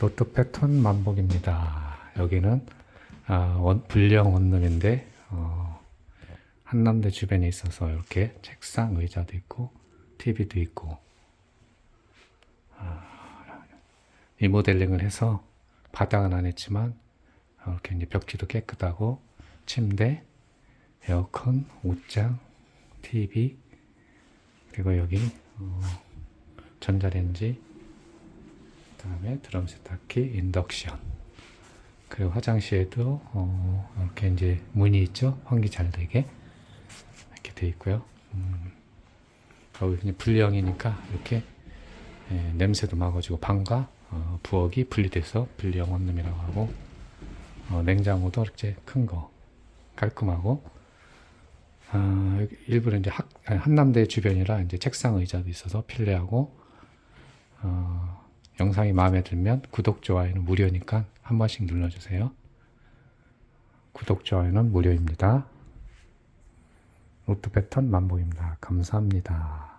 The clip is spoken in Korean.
로또 패턴 만복입니다. 여기는 아, 원, 불량 원룸인데 어, 한남대 주변에 있어서 이렇게 책상 의자도 있고 TV도 있고 아, 리모델링을 해서 바닥은 안 했지만 이렇게 이제 벽지도 깨끗하고 침대, 에어컨, 옷장, TV 그리고 여기 어, 전자레인지 그 다음에 드럼 세탁기, 인덕션. 그리고 화장실에도 어, 이렇게 이제 문이 있죠? 환기 잘 되게. 이렇게 돼 있고요. 음, 여기 분리형이니까 이렇게 예, 냄새도 막아주고 방과 어, 부엌이 분리돼서 분리형 원룸이라고 하고 어, 냉장고도 이렇게 큰 거 깔끔하고 아, 여기 일부러 이제 학, 아니, 한남대 주변이라 이제 책상 의자도 있어서 필요하고 어, 영상이 마음에 들면 구독 좋아요는 무료니까 한 번씩 눌러주세요. 구독 좋아요는 무료입니다. 로또 패턴 만복입니다. 감사합니다.